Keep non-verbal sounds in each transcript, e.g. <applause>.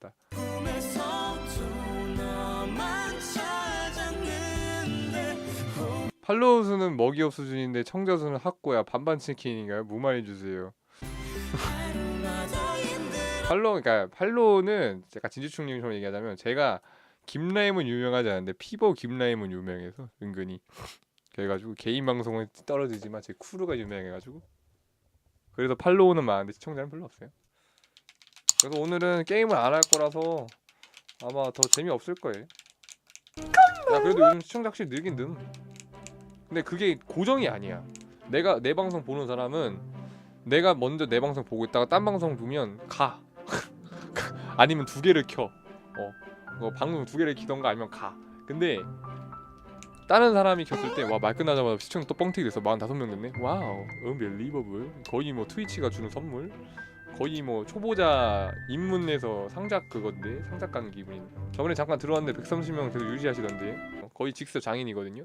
같다. 팔로우 수는 먹이업 수준인데 청자 수는 학고야 반반 치킨인가요? 무마해 주세요. <laughs> 팔로우 그러니까 팔로우는 제가 진주충님처럼 얘기하자면 제가 김라임은 유명하지 않은데 피버 김라임은 유명해서 은근히 그래가지고 개인 방송은 떨어지지만 제 쿠르가 유명해가지고 그래서 팔로우는 많은데 시청자는 별로 없어요. 그래서 오늘은 게임을 안 할 거라서 아마 더 재미없을 거예요. 야 그래도 요즘 시청자 확실히 늘긴 늘. 근데 그게 고정이 아니야. 내가 내 방송 보는 사람은 내가 먼저 내 방송 보고 있다가 딴 방송 보면 가. <laughs> 아니면 두 개를 켜. 어, 어 방송 두 개를 키던가 아니면 가. 근데 다른 사람이 켰을 때 와 말 끝나자마자 시청 또 뻥튀기 돼서 45명 됐네. 와우 unbelievable. 거의 뭐 트위치가 주는 선물. 거의 뭐 초보자 입문에서 상작 그건데 상작 가는 기분인데 저번에 잠깐 들어왔는데 130명 계속 유지하시던데. 어, 거의 직스 장인이거든요.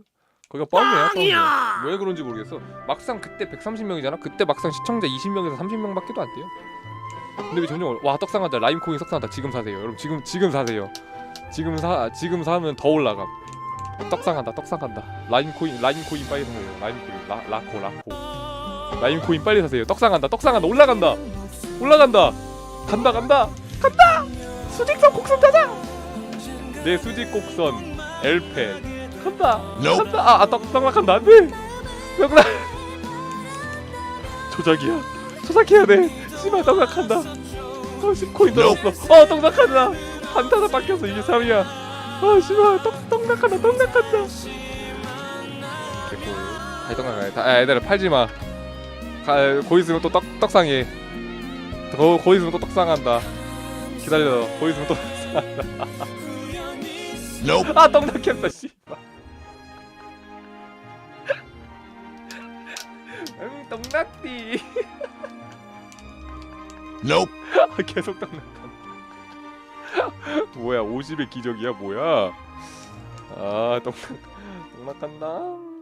거기가 뻥이야 뻥이야. 왜 그런지 모르겠어. 막상 그때 130명이잖아? 그때 막상 시청자 20명에서 30명밖에도 안 돼요. 근데 왜 올- 와 떡상하다. 라임코인 떡상하다. 지금 사세요. 여러분 지금 지금 사세요. 지금 사 지금 사면 더 올라감. 떡상한다 떡상한다. 라임코인 라임코인 빨리 사세요. 라임코인 라, 라코 라코. 라임코인 빨리 사세요. 떡상한다 떡상한다. 올라간다 올라간다. 간다 간다. 간다! 수직선 곡선 타자! 내 수직 곡선 엘페. 간다. 간다. 아, 아 떡, 떡락한다. 안돼. 떡락 조작이야. 조작해야 돼. 씨발 떡락한다. 어 십코인 들었어 어. 떡락한다. 한타다 빡겼어. 23이야. 아 씨발 떡 떡락한다. 떡락한다. 개꿀 아이 떡락해 아 얘들아 팔지마. 거 있으면 또 떡, 떡상해 거, 거기 있으면 또 떡상한다. 기다려 거기 있으면 또 떡상한다. <laughs> 아 떡락했다 씨발 응 떡락띠. Nope. 아, 계속 떡락한다. 뭐야 50의 기적이야 뭐야? 아 떡락 떡락한다